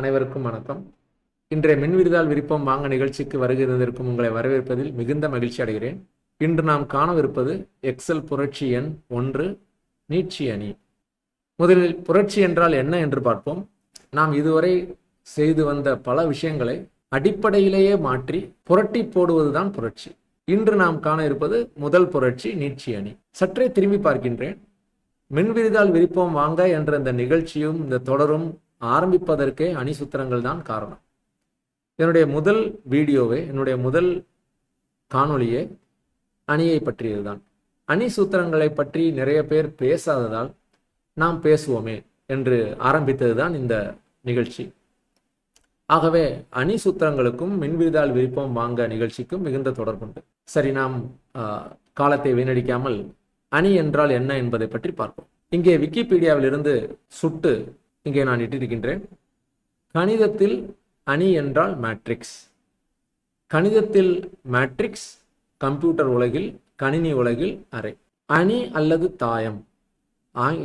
அனைவருக்கும் வணக்கம். இன்றைய மின்விருதால் விருப்பம் வாங்க நிகழ்ச்சிக்கு வருகிறதற்கும் உங்களை வரவேற்பதில் மிகுந்த மகிழ்ச்சி அடைகிறேன். இன்று நாம் காணவிருப்பது எக்ஸல் புரட்சி எண் ஒன்று நீட்சி அணி. முதலில் புரட்சி என்றால் என்ன என்று பார்ப்போம். நாம் இதுவரை செய்து வந்த பல விஷயங்களை அடிப்படையிலேயே மாற்றி புரட்டி போடுவதுதான் புரட்சி. இன்று நாம் காண இருப்பது முதல் புரட்சி நீட்சி அணி. சற்றே திரும்பி பார்க்கின்றேன். மின்விரிதால் விருப்பம் வாங்க என்ற இந்த நிகழ்ச்சியும் இந்த தொடரும் ஆரம்பிப்பதற்கே அணிசுத்திரங்கள் தான் காரணம். என்னுடைய முதல் வீடியோவே என்னுடைய முதல் காணொளியே அணியை பற்றியதுதான். அணி சூத்திரங்களை பற்றி நிறைய பேர் பேசாததால் நாம் பேசுவோமே என்று ஆரம்பித்ததுதான் இந்த நிகழ்ச்சி. ஆகவே அணி சூத்திரங்களுக்கும் மின்விரிதால் விருப்பம் வாங்க நிகழ்ச்சிக்கும் மிகுந்த தொடர்புண்டு. சரி நாம் காலத்தை வீணடிக்காமல் அணி என்றால் என்ன என்பதை பற்றி பார்ப்போம். இங்கே விக்கிபீடியாவிலிருந்து சுட்டு இங்கே நான் இட்டிருக்கின்றேன். கணிதத்தில் அணி என்றால் மேட்ரிக்ஸ் கணிதத்தில் மேட்ரிக்ஸ் கம்ப்யூட்டர் உலகில் கணினி உலகில் அறை அணி அல்லது தாயம்.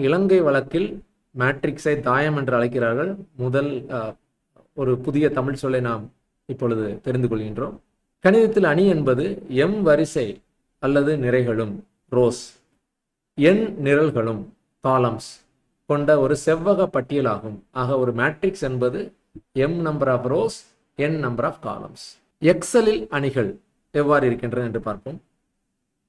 இலங்கை வழக்கில் மேட்ரிக்ஸை தாயம் என்று அழைக்கிறார்கள். முதல் ஒரு புதிய தமிழ் சொல்லை நாம் இப்பொழுது தெரிந்து கொள்கின்றோம். கணிதத்தில் அணி என்பது எம் வரிசை அல்லது நிறைகளும் ரோஸ் எண் நிரல்களும் காலம்ஸ் கொண்ட ஒரு செவ்வக பட்டியலாகும். ஆக ஒரு மேட்ரிக்ஸ் என்பது M number of rows N number of columns எக்ஸலில் அணிகள் எவ்வாறு இருக்கின்றன என்று பார்ப்போம்.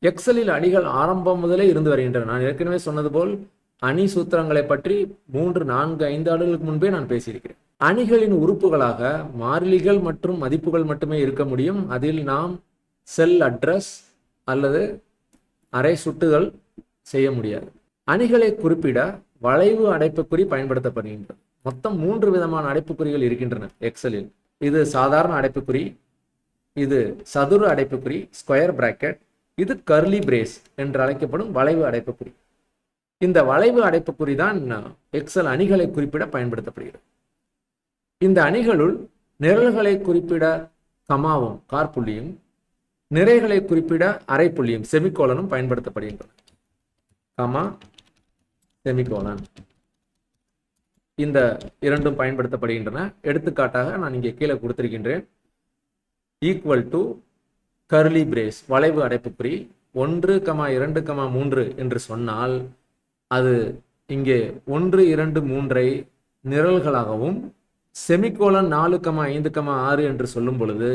எக்ஸலில் அணிகள் ஆரம்பம் முதலே இருந்து வருகின்றன. நான் ஏற்கனவே சொன்னது போல் அணி சூத்திரங்களை பற்றி மூன்று நான்கு ஐந்து ஆண்டுகளுக்கு முன்பே நான் பேசியிருக்கிறேன். அணிகளின் உறுப்புகளாக மாறிலிகள் மற்றும் மதிப்புகள் மட்டுமே இருக்க முடியும். அதில் நாம் செல் அட்ரஸ் அல்லது அரை சுட்டுகள் செய்ய முடியாது. அணிகளை குறிப்பிட வளைவு அடைப்புக்குறி பயன்படுத்தப்படுகின்றது மொத்தம் மூன்று விதமான அடைப்புக்குறிகள் இருக்கின்றன எக்ஸலில் இது சாதாரண அடைப்புக்குறி இது சதுர அடைப்புக்குறி ஸ்கொயர் பிராக்கெட் இது கர்லி பிரேஸ் என்று அழைக்கப்படும் வளைவு அடைப்புக்குறி. இந்த வளைவு அடைப்புக்குறி தான் எக்ஸல் அணிகளை குறிப்பிட பயன்படுத்தப்படுகிறது. இந்த அணிகளுள் நிரல்களை குறிப்பிட கமாவும் கார்புள்ளியும் நிறைகளை குறிப்பிட அரைப்புள்ளியும் செமிகோலனும் பயன்படுத்தப்படுகின்றன. கமா செமிகோலன் இந்த இரண்டும் பயன்படுத்தப்படுகின்றன. எடுத்துக்காட்டாக நான் இங்கே கீழே கொடுத்திருக்கின்றேன். ஈக்குவல் டு கர்லி பிரேஸ் வளைவு அடைப்புக்குறி. ஒன்று கமா இரண்டு கமா மூன்று என்று சொன்னால் அது இங்கே ஒன்று இரண்டு மூன்றை நிரல்களாகவும் செமிகோலன் நாலு கமா ஐந்து கமா ஆறு என்று சொல்லும் பொழுது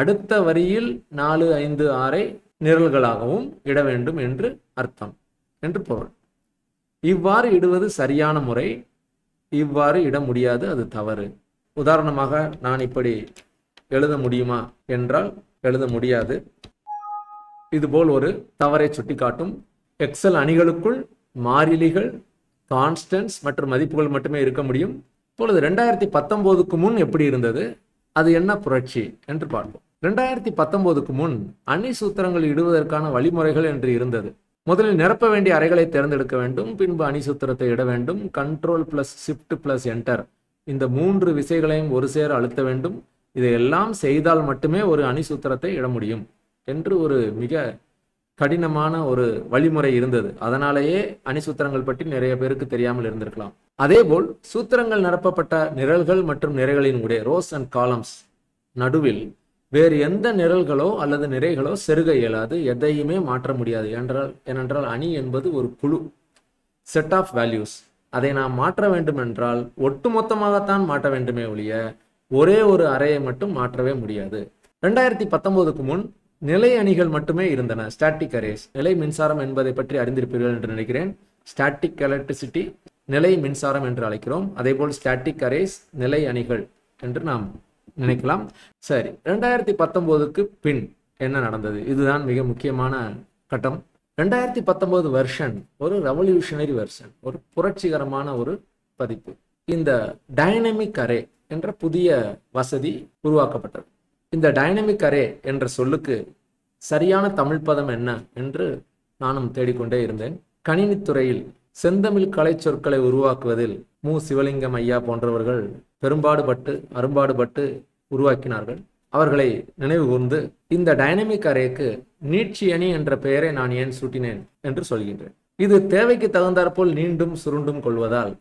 அடுத்த வரியில் நாலு ஐந்து ஆறை நிரல்களாகவும் இட வேண்டும் என்று அர்த்தம். என்று பொருள். இவ்வாறு இடுவது சரியான முறை இவ்வாறு இட முடியாது அது தவறு. உதாரணமாக நான் இப்படி எழுத முடியுமா என்றால் எழுத முடியாது. இதுபோல் ஒரு தவறை சுட்டிக்காட்டும். எக்ஸல் அணிகளுக்குள் மாறிலிகள் கான்ஸ்டன்ஸ் மற்றும் மதிப்புகள் மட்டுமே இருக்க முடியும். இப்பொழுது ரெண்டாயிரத்தி பத்தொன்பதுக்கு முன் எப்படி இருந்தது? அது என்ன புரட்சி என்று பார்ப்போம். ரெண்டாயிரத்தி பத்தொன்பதுக்கு முன் அணி சூத்திரங்கள் இடுவதற்கான வழிமுறைகள் என்று இருந்தது. முதலில் நிரப்ப வேண்டிய அறைகளை தேர்ந்தெடுக்க வேண்டும் பின்பு அணி சூத்திரத்தை இட வேண்டும் control plus shift plus enter இந்த மூன்று விசைகளையும் ஒரு சேர அழுத்த வேண்டும். இதையெல்லாம் செய்தால் மட்டுமே ஒரு அணி சூத்திரத்தை இட முடியும் என்று ஒரு மிக கடினமான ஒரு வழிமுறை இருந்தது. அதனாலேயே அணி சூத்திரங்கள் பற்றி நிறைய பேருக்கு தெரியாமல் இருந்திருக்கலாம். அதேபோல் சூத்திரங்கள் நிரப்பப்பட்ட நிரல்கள் மற்றும் நிறைகளின் உடைய ரோஸ் அண்ட் காலம்ஸ் நடுவில் வேறு எந்த நிரல்களோ அல்லது நிறைகளோ செருக இயலாது எதையுமே மாற்ற முடியாது. என்றால் ஏனென்றால் அணி என்பது ஒரு குழு செட் ஆஃப் வேல்யூஸ் அதை நாம் மாற்ற வேண்டும் என்றால் ஒட்டுமொத்தமாகத்தான் மாற்ற வேண்டுமே ஒழிய ஒரே ஒரு அறையை மட்டும் மாற்றவே முடியாது. ரெண்டாயிரத்தி பத்தொன்பதுக்கு முன் நிலை அணிகள் மட்டுமே இருந்தன. ஸ்டாட்டிக் அரேஸ் நிலை மின்சாரம் என்பதை பற்றி அறிந்திருப்பீர்கள் என்று நினைக்கிறேன். ஸ்டாட்டிக் எலக்ட்ரிசிட்டி நிலை மின்சாரம் என்று அழைக்கிறோம். அதேபோல் ஸ்டாட்டிக் அரேஸ் நிலை அணிகள் என்று நாம் நினைக்கலாம். சரி ரெண்டாயிரத்தி பத்தொம்போதுக்கு பின் என்ன நடந்தது? இதுதான் மிக முக்கியமான கட்டம். ரெண்டாயிரத்தி பத்தொன்பது வெர்ஷன் ஒரு ரெவல்யூஷனரி வெர்ஷன் ஒரு புரட்சிகரமான ஒரு பதிப்பு. இந்த டைனமிக் அரே என்ற புதிய வசதி உருவாக்கப்பட்டது. இந்த டைனமிக் அரே என்ற சொல்லுக்கு சரியான தமிழ் பதம் என்ன என்று நானும் தேடிக்கொண்டே இருந்தேன். கணினித்துறையில் செந்தமிழ் கலை சொற்களை உருவாக்குவதில் மு. சிவலிங்கம் ஐயா போன்றவர்கள் பெரும்பாடுபட்டு அரும்பாடுபட்டு உருவாக்கினார்கள். அவர்களை நினைவு கூர்ந்து இந்த டைனமிக் அரேக்கு நீட்சி அணி என்ற பெயரை நான் ஏன் சூட்டினேன் என்று சொல்கின்றேன். இது தேவைக்கு தகுந்தாற்போல் நீண்டும் சுருண்டும் கொள்வதால்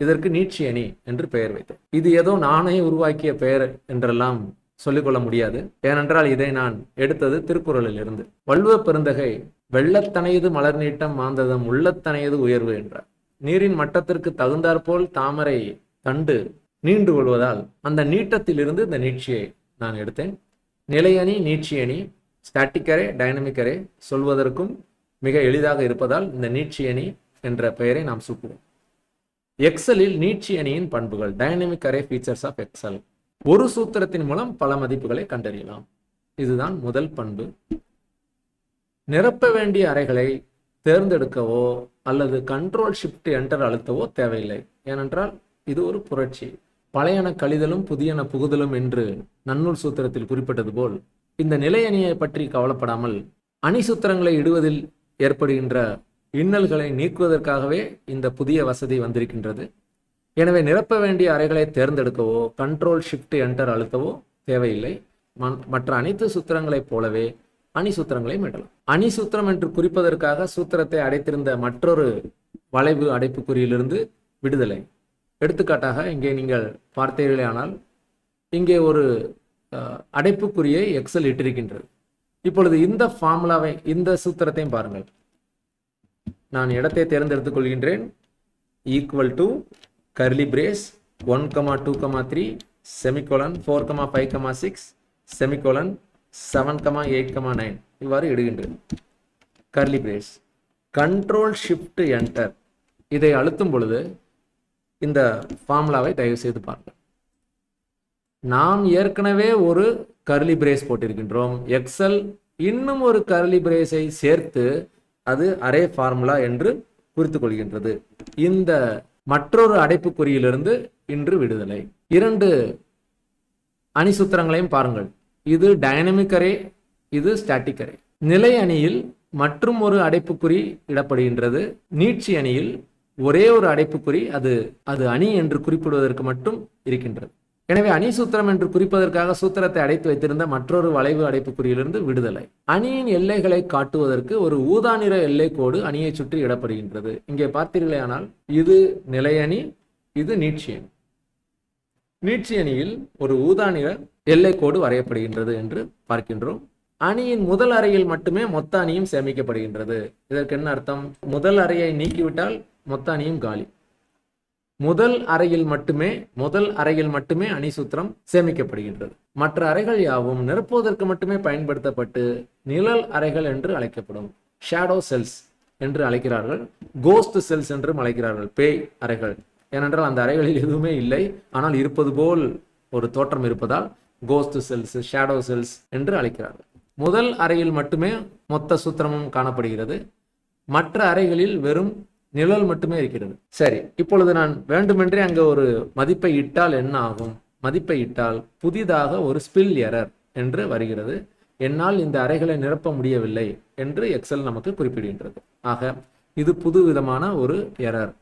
இதற்கு நீட்சி அணி என்று பெயர் வைத்தேன். இது ஏதோ நானே உருவாக்கிய பெயர் என்றெல்லாம் சொல்லிக்கொள்ள முடியாது. ஏனென்றால் இதை நான் எடுத்தது திருக்குறளில் இருந்து வள்ளுவ பெருந்தகை வெள்ளத்தனையது மலர் நீட்டம் மாந்ததம் உள்ளத்தனையது உயர்வு என்றார். நீரின் மட்டத்திற்கு தகுந்தாற்போல் தாமரை தண்டு நீண்டு கொள்வதால் அந்த நீட்டத்திலிருந்து இந்த நீட்சியை நான் எடுத்தேன். நிலையணி நீட்சியணி ஸ்டாட்டிக்கரே டைனமிக்கரே டைனமிக் சொல்வதற்கும் மிக எளிதாக இருப்பதால் இந்த நீட்சியணி என்ற பெயரை நாம் சூட்டுவோம் எக்ஸலில் நீட்சி அணியின் பண்புகள் dynamic array features of Excel ஒரு சூத்திரத்தின் மூலம் பல மதிப்புகளை கண்டறியலாம். இதுதான் முதல் பண்பு. நிரப்ப வேண்டிய அறைகளை தேர்ந்தெடுக்கவோ அல்லது கண்ட்ரோல் ஷிஃப்ட் என்டர் அழுத்தவோ தேவையில்லை. ஏனென்றால் இது ஒரு புரட்சி. பழையன கழிதலும் புதியன புகுதலும் என்று நன்னூல் சூத்திரத்தில் குறிப்பிட்டது போல் இந்த நிலையணியை பற்றி கவலைப்படாமல் அணி சூத்திரங்களை இடுவதில் ஏற்படுகின்ற இன்னல்களை நீக்குவதற்காகவே இந்த புதிய வசதி வந்திருக்கின்றது. எனவே நிரப்ப வேண்டிய அறைகளை தேர்ந்தெடுக்கவோ கண்ட்ரோல் ஷிஃப்ட் என்டர் அழுத்தவோ தேவையில்லை. மன்- மற்ற அனைத்து சூத்திரங்களைப் போலவே அணி சூத்திரங்களையும் இடலாம் அணி சூத்திரம் என்று குறிப்பதற்காக சூத்திரத்தை அடைத்திருந்த மற்றொரு வளைவு அடைப்புக்குறியிலிருந்து விடுதலை. எடுத்துக்காட்டாக இங்கே நீங்கள் பார்த்தீர்களேயானால் இங்கே ஒரு அடைப்புக்குரியை அடைப்புக்குறியை எக்ஸல் இட்டிருக்கின்றது. இப்பொழுது இந்த ஃபார்முலாவை இந்த சூத்திரத்தையும் பாருங்கள். நான் இடத்தை தேர்ந்தெடுத்துக் கொள்கின்றேன். Equal to curly brace one comma two comma three semicolon four comma five comma six semicolon seven comma eight comma nine இவ்வாறு இடுகின்றேன். Curly brace control shift enter இதை அழுத்தும் பொழுது இந்த ஃபார்முலாவை தயவு செய்து பாருங்கள் நாம் ஏற்கனவே ஒரு கர்லி பிரேஸ் போட்டிருக்கின்றோம். எக்ஸல் இன்னும் ஒரு கர்லி பிரேஸை சேர்த்து அது அரே ஃபார்முலா என்று குறித்துக் கொள்கின்றது. இந்த மற்றொரு அடைப்புக்குறியிலிருந்து இன்று விடுதலை. இரண்டு அணி சூத்திரங்களையும் பாருங்கள். இது டைனமிக் அரே இது ஸ்டாட்டிக் அரே நிலை அணியில் மற்றும் ஒரு அடைப்புக்குறி இடப்படுகின்றது. நீட்சி அணியில் ஒரே ஒரு அடைப்புக்குறி அது அது அணி என்று குறிப்பிடுவதற்கு மட்டும் இருக்கின்றது. எனவே அணி சூத்திரம் என்று குறிப்பதற்காக சூத்திரத்தை அடைத்து வைத்திருந்த மற்றொரு வளைவு அடைப்புக்குறியிலிருந்து விடுதலை. அணியின் எல்லைகளை காட்டுவதற்கு ஒரு ஊதா நிற எல்லை கோடு அணியை சுற்றி இடப்படுகின்றது. இங்கே பார்த்தீர்களேயானால் இது நிலையணி இது நீட்சி அணி நீட்சி அணியில் ஒரு ஊதா நிற கோடு வரையப்படுகின்றது என்று பார்க்கின்றோம். அணியின் முதல் அறையில் மட்டுமே மொத்த அணியும் சேமிக்கப்படுகின்றது. இதற்கு என்ன அர்த்தம்? முதல் அறையை நீக்கிவிட்டால் மொத்த அணியும் காலி. முதல் அறையில் மட்டுமே முதல் அறையில் மட்டுமே அணி சூத்திரம் சேமிக்கப்படுகின்றது. மற்ற அறைகள் யாவும் நிரப்புவதற்கு மட்டுமே பயன்படுத்தப்பட்டு நிழல் அறைகள் என்று அழைக்கப்படும் ஷேடோ செல்ஸ் என்று அழைக்கிறார்கள். கோஸ்ட் செல்ஸ் என்றும் அழைக்கிறார்கள் பேய் அறைகள். ஏனென்றால் அந்த அறைகளில் எதுவுமே இல்லை. ஆனால் இருப்பது போல் ஒரு தோற்றம் இருப்பதால் கோஸ்ட் செல்ஸ் ஷேடோ செல்ஸ் என்று அழைக்கிறார்கள். முதல் அறையில் மட்டுமே மொத்த சூத்திரமும் காணப்படுகிறது. மற்ற அறைகளில் வெறும் நிழல் மட்டுமே இருக்கிறது. சரி இப்பொழுது நான் வேண்டுமென்றே அங்கே ஒரு மதிப்பை இட்டால் என்ன ஆகும்? மதிப்பை இட்டால் புதிதாக ஒரு ஸ்பில் எரர் என்று வருகிறது. என்னால் இந்த அறைகளை நிரப்ப முடியவில்லை என்று எக்ஸல் நமக்கு குறிப்பிடுகின்றது. ஆக இது புது விதமான ஒரு எரர்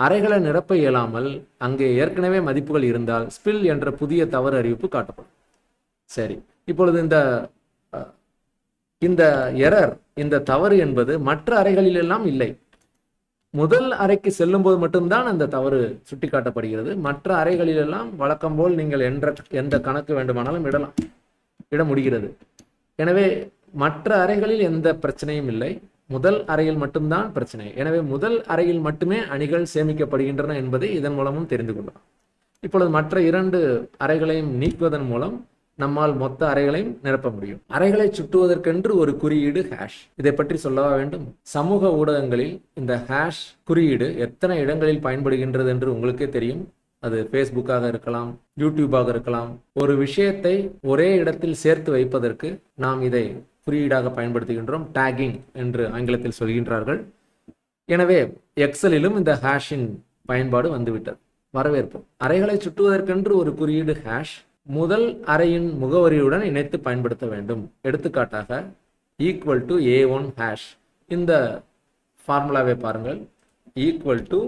அறைகளை நிரப்ப இயலாமல் அங்கே ஏற்கனவே மதிப்புகள் இருந்தால் ஸ்பில் என்ற புதிய தவறு அறிவிப்பு காட்டப்படும். சரி இப்பொழுது இந்த இந்த எரர் இந்த தவறு என்பது மற்ற அறைகளிலெல்லாம் இல்லை. முதல் அறைக்கு செல்லும்போது மட்டும்தான் அந்த தவறு சுட்டிக்காட்டப்படுகிறது. மற்ற அறைகளிலெல்லாம் வழக்கம் போல் நீங்கள் என்ற எந்த கணக்கு வேண்டுமானாலும் இடலாம் இட முடிகிறது. எனவே மற்ற அறைகளில் எந்த பிரச்சனையும் இல்லை. முதல் அறையில் மட்டும்தான் பிரச்சனை. எனவே முதல் அறையில் மட்டுமே அணிகள் சேமிக்கப்படுகின்றன என்பதை இதன் மூலமும் தெரிந்து கொள்ளலாம். இப்பொழுது மற்ற இரண்டு அறைகளையும் நீக்குவதன் மூலம் நம்மால் மொத்த அறைகளையும் நிரப்ப முடியும். அறைகளை சுட்டுவதற்கென்று ஒரு குறியீடு ஹேஷ் இதை பற்றி சொல்லவா வேண்டும்? சமூக ஊடகங்களில் இந்த ஹேஷ் குறியீடு எத்தனை இடங்களில் பயன்படுகின்றது என்று உங்களுக்கே தெரியும். அது ஃபேஸ்புக்காக இருக்கலாம் யூடியூபாக இருக்கலாம். ஒரு விஷயத்தை ஒரே இடத்தில் சேர்த்து வைப்பதற்கு நாம் இதை குறியீடாக பயன்படுத்துகின்றோம் டேகிங் என்று ஆங்கிலத்தில் சொல்கின்றார்கள். எனவே எக்ஸலிலும் இந்த ஹேஷின் பயன்பாடு வந்துவிட்டது. வரவேற்போம். அறைகளை சுட்டுவதற்கென்று ஒரு குறியீடு ஹேஷ் முதல் அறையின் முகவரியுடன் இணைத்து பயன்படுத்த வேண்டும். எடுத்துக்காட்டாக equal to A one hash இந்த ஃபார்முலாவை பாருங்கள். ஈக்குவல் டு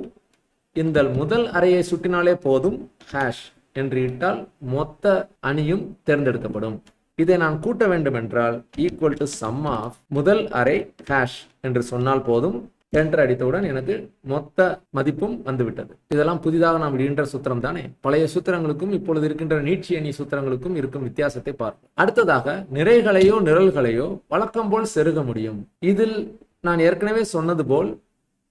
இந்த முதல் அறையை சுட்டினாலே போதும் ஹேஷ் என்று இட்டால் மொத்த அணியும் தேர்ந்தெடுக்கப்படும். இதை நான் கூட்ட வேண்டும் என்றால் ஈக்குவல் டு சம் ஆஃப் முதல் அறை ஹேஷ் என்று சொன்னால் போதும் என்டர் அடித்தவுடன் எனக்கு மொத்த மதிப்பும் வந்துவிட்டது. இதெல்லாம் புதிதாக நாம் இடுகின்ற சூத்திரம் தானே? பழைய சூத்திரங்களுக்கும் இப்பொழுது இருக்கின்ற நீட்சி அணி சூத்திரங்களுக்கும் இருக்கும் வித்தியாசத்தை பார்ப்போம். அடுத்ததாக நிறைகளையோ நிரல்களையோ வழக்கம் போல் செருக முடியும். இதில் நான் ஏற்கனவே சொன்னது போல்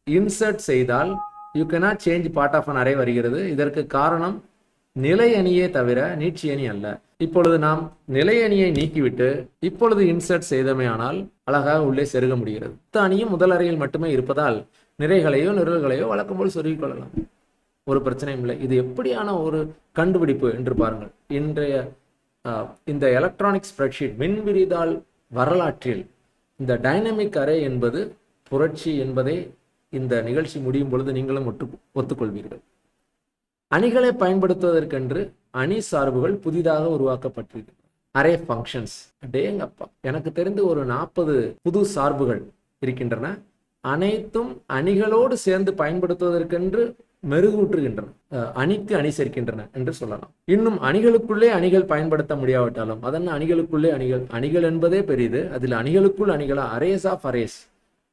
இன்சர்ட் செய்தால் you cannot change part of an array வருகிறது. இதற்கு காரணம் நிலை அணியே தவிர நீட்சி அணி அல்ல. இப்பொழுது நாம் நிலையணியை நீக்கிவிட்டு இப்பொழுது இன்சர்ட் செய்தமையானால் அழகாக உள்ளே செருக முடிகிறது. மொத்த அணியும் முதல் அறையில் மட்டுமே இருப்பதால் நிறைகளையோ நிரல்களையோ வழக்கம் போல் சொருகிக் கொள்ளலாம். ஒரு பிரச்சனையும் இல்லை. இது எப்படியான ஒரு கண்டுபிடிப்பு என்று பாருங்கள். இன்றைய இந்த எலக்ட்ரானிக் ஸ்ப்ரெட்ஷீட் மின்விரிதாள் வரலாற்றில் இந்த டைனமிக் அரே என்பது புரட்சி என்பதை இந்த நிகழ்ச்சி முடியும் பொழுது நீங்களும் ஒட்டு ஒத்துக்கொள்வீர்கள். அணிகளை பயன்படுத்துவதற்கென்று அணி சார்புகள் புதிதாக உருவாக்கப்பட்டிருக்கு. அரே ஃபங்க்ஷன்ஸ் டேங்கப்பா எனக்கு தெரிந்து ஒரு நாற்பது புது சார்புகள் இருக்கின்றன. அனைத்தும் அணிகளோடு சேர்ந்து பயன்படுத்துவதற்கென்று மெருகூற்றுகின்றன. அணிக்கு அணி சேர்க்கின்றன என்று சொல்லலாம். இன்னும் அணிகளுக்குள்ளே அணிகள் பயன்படுத்த முடியாவிட்டாலும் அதன் அணிகளுக்குள்ளே அணிகள் அணிகள் என்பதே பெரியது அதில் அணிகளுக்குள் அணிகளா arrays of arrays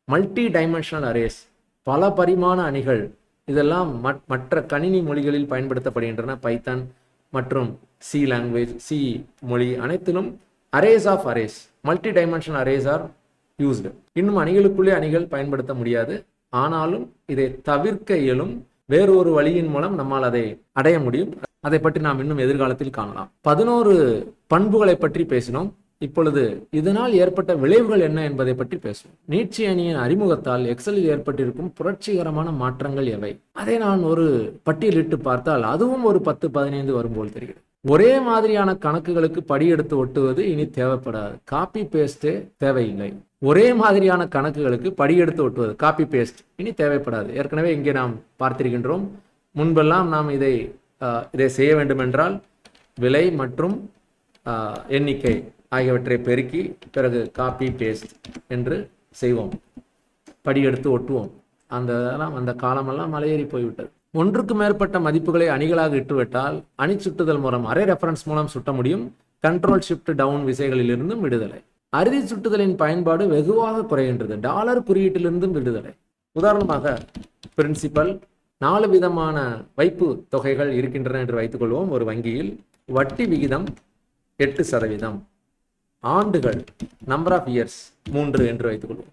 multi dimensional arrays பல பரிமாண அணிகள் இதெல்லாம் மற்ற கணினி மொழிகளில் பயன்படுத்தப்படுகின்றன. பைத்தான் மற்றும் சி லாங்குவேஜ் சி மொழி அனைத்திலும் arrays of arrays multi dimension arrays are used இன்னும் அணிகளுக்குள்ளே அணிகள் பயன்படுத்த முடியாது. ஆனாலும் இதை தவிர்க்க இயலும். வேறொரு வழியின் மூலம் நம்மால் அதை அடைய முடியும். அதை பற்றி நாம் இன்னும் எதிர்காலத்தில் காணலாம். பதினோரு பண்புகளை பற்றி பேசினோம். இப்பொழுது இதனால் ஏற்பட்ட விளைவுகள் என்ன என்பதை பற்றி பேசுவோம். நீட்சி அணியின் அறிமுகத்தால் எக்ஸலில் ஏற்பட்டிருக்கும் புரட்சிகரமான மாற்றங்கள் எவை? அதை நான் ஒரு பட்டியலிட்டு பார்த்தால் அதுவும் ஒரு பத்து பதினைந்து வரும் போல் தெரிகிறது. ஒரே மாதிரியான கணக்குகளுக்கு படியெடுத்து ஒட்டுவது இனி தேவைப்படாது. காப்பி பேஸ்டே தேவையில்லை. ஒரே மாதிரியான கணக்குகளுக்கு படியெடுத்து ஒட்டுவது காப்பி பேஸ்ட் இனி தேவைப்படாது. ஏற்கனவே இங்கே நாம் பார்த்திருக்கின்றோம். முன்பெல்லாம் நாம் இதை இதை செய்ய வேண்டுமென்றால் விலை மற்றும் எண்ணிக்கை ஆகியவற்றை பெருக்கி பிறகு காப்பி பேஸ்ட் என்று செய்வோம். படியெடுத்து ஒட்டுவோம். அந்த இதெல்லாம் அந்த காலமெல்லாம் மலையேறி போய்விட்டது. ஒன்றுக்கு மேற்பட்ட மதிப்புகளை அணிகளாக இட்டுவிட்டால் அணி சுட்டுதல் மூலம் அரை ரெஃபரன்ஸ் மூலம் சுட்ட முடியும். கண்ட்ரோல் ஷிஃப்ட் டவுன் விசைகளிலிருந்தும் விடுதலை. அறுதி சுட்டுதலின் பயன்பாடு வெகுவாக குறைகின்றது. டாலர் குறியீட்டிலிருந்தும் விடுதலை. உதாரணமாக பிரின்சிபல் நாலு விதமான வைப்பு தொகைகள் இருக்கின்றன என்று வைத்துக்கொள்வோம். ஒரு வங்கியில் வட்டி விகிதம் எட்டு சதவீதம். ஆண்டுகள் நம்பர் ஆஃப் இயர்ஸ் மூன்று என்று வைத்துக்கொள்வோம்.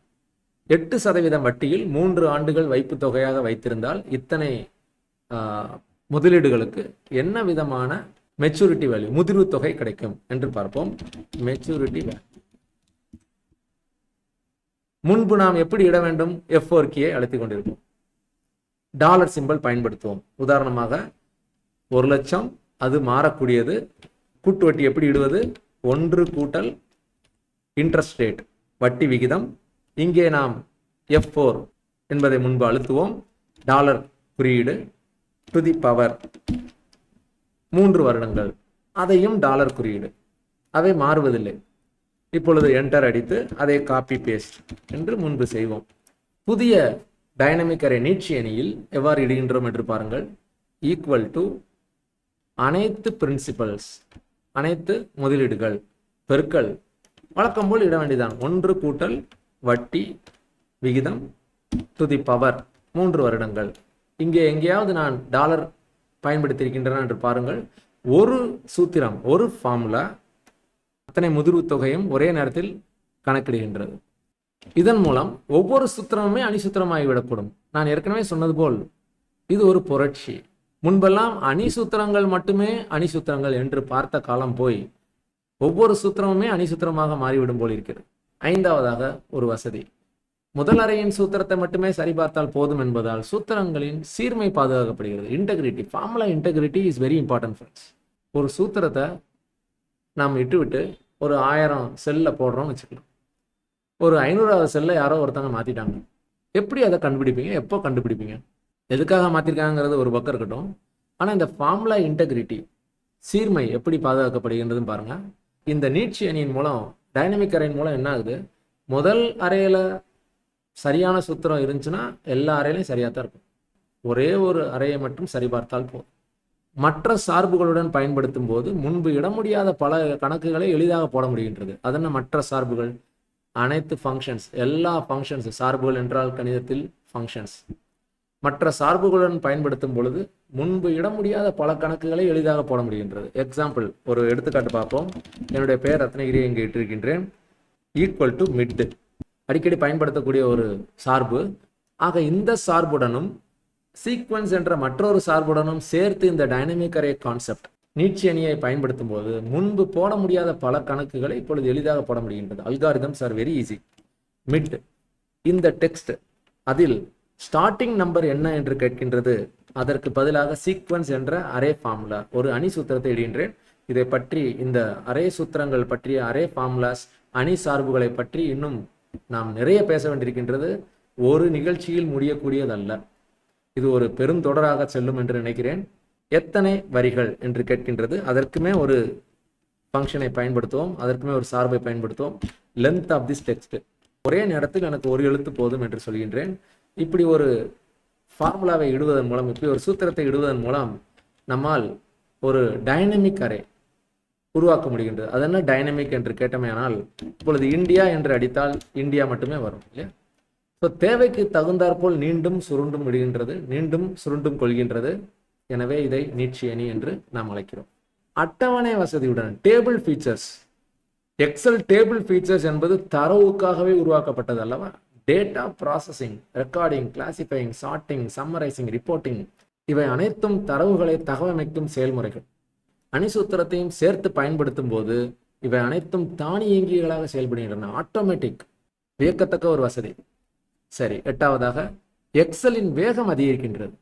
எட்டு சதவீதம் வட்டியில் மூன்று ஆண்டுகள் வைப்பு தொகையாக வைத்திருந்தால் இத்தனை முதலீடுகளுக்கு என்ன விதமான மெச்சூரிட்டி வேல்யூ முதிர்வு தொகை கிடைக்கும் என்று பார்ப்போம். மெச்சூரிட்டி வேல்யூ முன்பு நாம் எப்படி இட வேண்டும்? எஃப் ஒர்க்கியை அழைத்துக் கொண்டிருப்போம். டாலர் சிம்பல் பயன்படுத்துவோம். உதாரணமாக ஒரு லட்சம் அது மாறக்கூடியது. கூட்டு வட்டி எப்படி இடுவது? ஒன்று கூட்டல் இன்ட்ரெஸ்ட் ரேட் வட்டி விகிதம். இங்கே நாம் எஃப் ஃபோர் என்பதை முன்பு அழுத்துவோம். டாலர் குறியீடு டு தி பவர் மூன்று வருடங்கள். அதையும் டாலர் குறியீடு. அவை மாறுவதில்லை. இப்பொழுது என்டர் அடித்து அதை காப்பி பேஸ்ட் என்று முன்பு செய்வோம். புதிய டைனமிக் அரை நீட்சி அணியில் எவ்வாறு இடுகின்றோம் என்று பாருங்கள். ஈக்குவல் டு அனைத்து பிரின்சிபல்ஸ் அனைத்து முதலீடுகள் பெருக்கல் வழக்கம் போல் இட வேண்டியதான் ஒன்று கூட்டல் வட்டி விகிதம் டு தி பவர் மூன்று வருடங்கள். இங்கே எங்கேயாவது நான் டாலர் பயன்படுத்தியிருக்கின்றன என்று பாருங்கள். ஒரு சூத்திரம் ஒரு ஃபார்முலா அத்தனை முதிர்வு தொகையும் ஒரே நேரத்தில் கணக்கிடுகின்றது. இதன் மூலம் ஒவ்வொரு சூத்திரமுமே அணிசூத்திரமாகிவிடக்கூடும் நான் ஏற்கனவே சொன்னது போல் இது ஒரு புரட்சி. முன்பெல்லாம் அணி சூத்திரங்கள் மட்டுமே அணி சூத்திரங்கள் என்று பார்த்த காலம் போய் ஒவ்வொரு சூத்திரமுமே அணி சூத்திரமாக மாறிவிடும் போல் இருக்கிறது. ஐந்தாவதாக ஒரு வசதி. முதல் அறையின் சூத்திரத்தை மட்டுமே சரிபார்த்தால் போதும் என்பதால் சூத்திரங்களின் சீர்மை பாதுகாக்கப்படுகிறது. Integrity formula integrity is very important friends ஒரு சூத்திரத்தை நாம் இட்டுவிட்டு ஒரு ஆயிரம் செல்ல போடுறோம்னு வச்சுக்கலாம். ஒரு ஐநூறாவது செல்லை யாரோ ஒருத்தவங்க மாற்றிட்டாங்க எப்படி அதை கண்டுபிடிப்பீங்க? எப்போ கண்டுபிடிப்பீங்க? எதுக்காக மாற்றிருக்காங்கிறது ஒரு பக்கம் இருக்கட்டும். ஆனால் இந்த ஃபார்முலா இன்டெகிரிட்டி சீர்மை எப்படி பாதுகாக்கப்படுகின்றதுன்னு பாருங்கள் இந்த நீட்சி அணியின் மூலம் டைனமிக் அறையின் மூலம் என்ன ஆகுது? முதல் அறையில் சரியான சூத்திரம் இருந்துச்சுன்னா எல்லா அறையிலையும் சரியாக தான் இருக்கும். ஒரே ஒரு அறையை மட்டும் சரிபார்த்தால் போதும். மற்ற சார்புகளுடன் பயன்படுத்தும் போது முன்பு இட முடியாத பல கணக்குகளை எளிதாக போட முடிகின்றது. அதென்ன மற்ற சார்புகள் அனைத்து ஃபங்க்ஷன்ஸ் எல்லா ஃபங்க்ஷன்ஸ் சார்புகள் என்றால் கணிதத்தில் ஃபங்க்ஷன்ஸ் மற்ற சார்புகளுடன் பயன்படுத்தும் பொழுது முன்பு இட முடியாத பல கணக்குகளை எளிதாக போட முடிகின்றது. எக்ஸாம்பிள் ஒரு எடுத்துக்காட்டு பார்ப்போம். என்னுடைய பெயர் ரத்னகிரி இங்கே இட்டிருக்கின்றேன். ஈக்குவல் டு மிட் அடிக்கடி பயன்படுத்தக்கூடிய ஒரு சார்பு. ஆக இந்த சார்புடனும் சீக்வன்ஸ் என்ற மற்றொரு சார்புடனும் சேர்த்து இந்த டைனமிக் அரே கான்செப்ட் நீட்சி அணியை பயன்படுத்தும் போது முன்பு போட முடியாத பல கணக்குகளை இப்பொழுது எளிதாக போட முடிகின்றது. Algorithms are very easy mid இந்த டெக்ஸ்ட் அதில் ஸ்டார்டிங் நம்பர் என்ன என்று கேட்கின்றது? அதற்கு பதிலாக சீக்வன்ஸ் என்ற அரே ஃபார்முலா ஒரு அணி சூத்திரத்தை இடுகின்றேன். இதை பற்றி இந்த அரே சூத்திரங்கள் பற்றிய அரே ஃபார்முலாஸ் அணி சார்புகளை பற்றி இன்னும் நாம் நிறைய பேச வேண்டியிருக்கின்றது. ஒரு நிகழ்ச்சியில் முடியக்கூடியதல்ல. இது ஒரு பெருந்தொடராக செல்லும் என்று நினைக்கிறேன். எத்தனை வரிகள் என்று கேட்கின்றது. அதற்குமே ஒரு ஃபங்க்ஷனை பயன்படுத்துவோம். அதற்குமே ஒரு சார்பை பயன்படுத்துவோம். லென்த் ஆஃப் திஸ் டெக்ஸ்ட் ஒரே நேரத்தில் எனக்கு ஒரு எழுத்து போதும் என்று சொல்கின்றேன். இப்படி ஒரு ஃபார்முலாவை இடுவதன் மூலம் இப்படி ஒரு சூத்திரத்தை இடுவதன் மூலம் நம்மால் ஒரு டைனமிக் அரே உருவாக்க முடிகின்றது. அது என்ன டைனமிக் என்று கேட்டமையானால் இப்பொழுது இந்தியா என்று அடித்தால் இந்தியா மட்டுமே வரும் இல்லையா? ஸோ தேவைக்கு தகுந்தாற்போல் நீண்டும் சுருண்டும் விடுகின்றது நீண்டும் சுருண்டும் கொள்கின்றது. எனவே இதை நீட்சி அணி என்று நாம் அழைக்கிறோம். அட்டவணை வசதியுடன் table features Excel table features என்பது தரவுக்காகவே உருவாக்கப்பட்டது அல்லவா? Data processing recording classifying charting summarising reporting இவை அனைத்தும் தரவுகளை தகவமைக்கும் செயல்முறைகள். அணிசூத்திரத்தையும் சேர்த்து பயன்படுத்தும் போது இவை அனைத்தும் தானியங்கிகளாக செயல்படுகின்றன. ஆட்டோமேட்டிக் வியக்கத்தக்க ஒரு வசதி. சரி எட்டாவதாக எக்ஸலின் வேகம் அதிகரிக்கின்றது.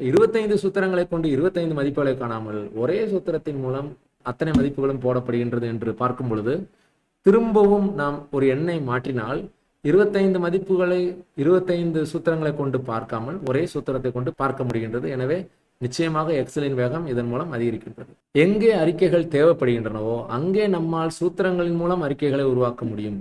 இருபத்தைந்து சூத்திரங்களை கொண்டு இருபத்தைந்து மதிப்புகளை காணாமல் ஒரே சூத்திரத்தின் மூலம் அத்தனை மதிப்புகளும் போடப்படுகின்றது என்று பார்க்கும் பொழுது திரும்பவும் நாம் ஒரு எண்ணை மாற்றினால் இருபத்தைந்து மதிப்புகளை இருபத்தைந்து சூத்திரங்களை கொண்டு பார்க்காமல் ஒரே சூத்திரத்தை கொண்டு பார்க்க முடிகின்றது. எனவே நிச்சயமாக எக்ஸலின் வேகம் இதன் மூலம் அதிகரிக்கின்றது. எங்கே அறிக்கைகள் தேவைப்படுகின்றனவோ அங்கே நம்மால் சூத்திரங்களின் மூலம் அறிக்கைகளை உருவாக்க முடியும்.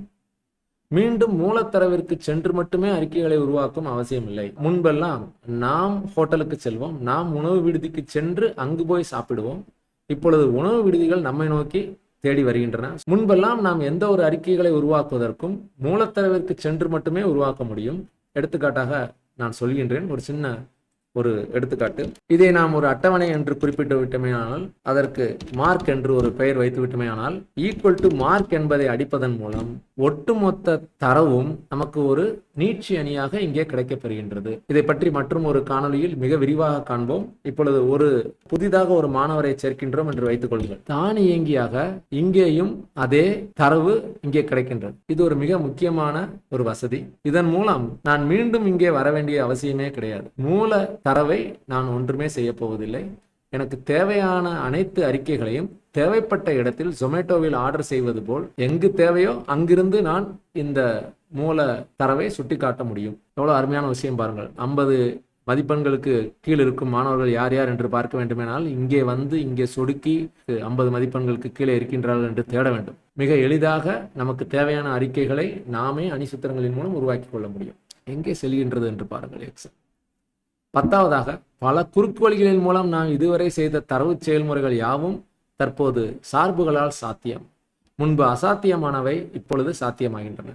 மீண்டும் மூலத்தரவிற்கு சென்று மட்டுமே அறிக்கைகளை உருவாக்கும் அவசியம் இல்லை முன்பெல்லாம் நாம் ஹோட்டலுக்கு செல்வோம் நாம் உணவு விடுதிக்கு சென்று அங்கு போய் சாப்பிடுவோம். இப்பொழுது உணவு விடுதிகள் நம்மை நோக்கி தேடி வருகின்றன. முன்பெல்லாம் நாம் எந்த ஒரு அறிக்கைகளை உருவாக்குவதற்கும் மூலத்தரவிற்கு சென்று மட்டுமே உருவாக்க முடியும். எடுத்துக்காட்டாக நான் சொல்கின்றேன் ஒரு சின்ன ஒரு எடுத்துக்காட்டு. இதை நாம் ஒரு அட்டவணை என்று குறிப்பிட்டு விட்டமையானால் அதற்கு மார்க் என்று ஒரு பெயர் வைத்து விட்டமையானால் ஈக்குவல் டு மார்க் என்பதை அடிப்பதன் மூலம் ஒட்டுமொத்த தரவும் நமக்கு ஒரு நீட்சி அணியாக இங்கே கிடைக்கப்பெறுகின்றது. இதை பற்றி மற்றும் ஒரு காணொளியில் மிக விரிவாக காண்போம். இப்பொழுது ஒரு புதிதாக ஒரு மாணவரை சேர்க்கின்றோம் என்று வைத்துக் கொள்ளுங்கள். தானியங்கியாக இங்கேயும் அதே தரவு இங்கே கிடைக்கின்றது. இது ஒரு மிக முக்கியமான ஒரு வசதி. இதன் மூலம் நான் மீண்டும் இங்கே வர வேண்டிய அவசியமே கிடையாது. மூல தரவை நான் ஒன்றுமே செய்ய போவதில்லை. எனக்கு தேவையான அனைத்து அறிக்கைகளையும் தேவைப்பட்ட இடத்தில் ஜொமேட்டோவில் ஆர்டர் செய்வது போல் எங்கு தேவையோ அங்கிருந்து நான் இந்த மூல தரவை சுட்டிக்காட்ட முடியும். எவ்வளோ அருமையான விஷயம் பாருங்கள். ஐம்பது மதிப்பெண்களுக்கு கீழ் இருக்கும் மாணவர்கள் யார் யார் என்று பார்க்க வேண்டுமானால் இங்கே வந்து இங்கே சொடுக்கி ஐம்பது மதிப்பெண்களுக்கு கீழே இருக்கின்றார்கள் என்று தேட வேண்டும். மிக எளிதாக நமக்கு தேவையான அறிக்கைகளை நாமே அணிசுத்திரங்களின் மூலம் உருவாக்கி கொள்ள முடியும். எங்கே செல்கின்றது என்று பாருங்கள் எக்ஸல் பத்தாவதாக பல குறுக்கு வழிகளின் மூலம் நாம் இதுவரை செய்த தரவு செயல்முறைகள் யாவும் தற்போது சார்புகளால் சாத்தியம். முன்பு அசாத்தியமானவை இப்பொழுது சாத்தியமாகின்றன.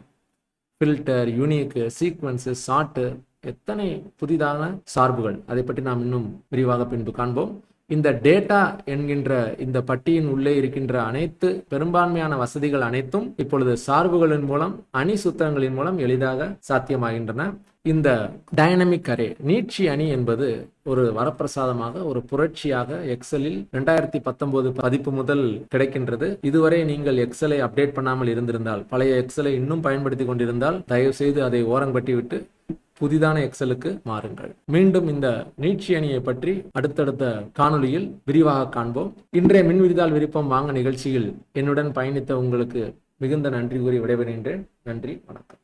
ஃபில்டர் யூனிக்கு சீக்வன்ஸு ஷார்ட்டு எத்தனை புதிதான சார்புகள்? அதை பற்றி நாம் இன்னும் விரிவாக பின்பு காண்போம். இந்த டேட்டா என்கின்ற இந்த பட்டியின் உள்ளே இருக்கின்ற அனைத்து பெரும்பான்மையான வசதிகள் அனைத்தும் இப்பொழுது சார்புகளின் மூலம் அணி சுத்தங்களின் மூலம் எளிதாக சாத்தியமாகின்றன. இந்த டைனமிக் அரே நீட்சி அணி என்பது ஒரு வரப்பிரசாதமாக ஒரு புரட்சியாக எக்ஸலில் ரெண்டாயிரத்தி பத்தொன்பது பதிப்பு முதல் கிடைக்கின்றது. இதுவரை நீங்கள் எக்ஸலை அப்டேட் பண்ணாமல் இருந்திருந்தால் பழைய எக்ஸலை இன்னும் பயன்படுத்தி கொண்டிருந்தால் தயவு செய்து அதை ஓரங்கட்டி விட்டு புதிதான எக்ஸலுக்கு மாறுங்கள். மீண்டும் இந்த நீட்சி அணியை பற்றி அடுத்தடுத்த காணொளியில் விரிவாக காண்போம். இன்றைய மின்விரிதால் விருப்பம் வாங்க நிகழ்ச்சியில் என்னுடன் பயணித்த உங்களுக்கு மிகுந்த நன்றி கூறி விடைபெறுகின்றேன். நன்றி வணக்கம்.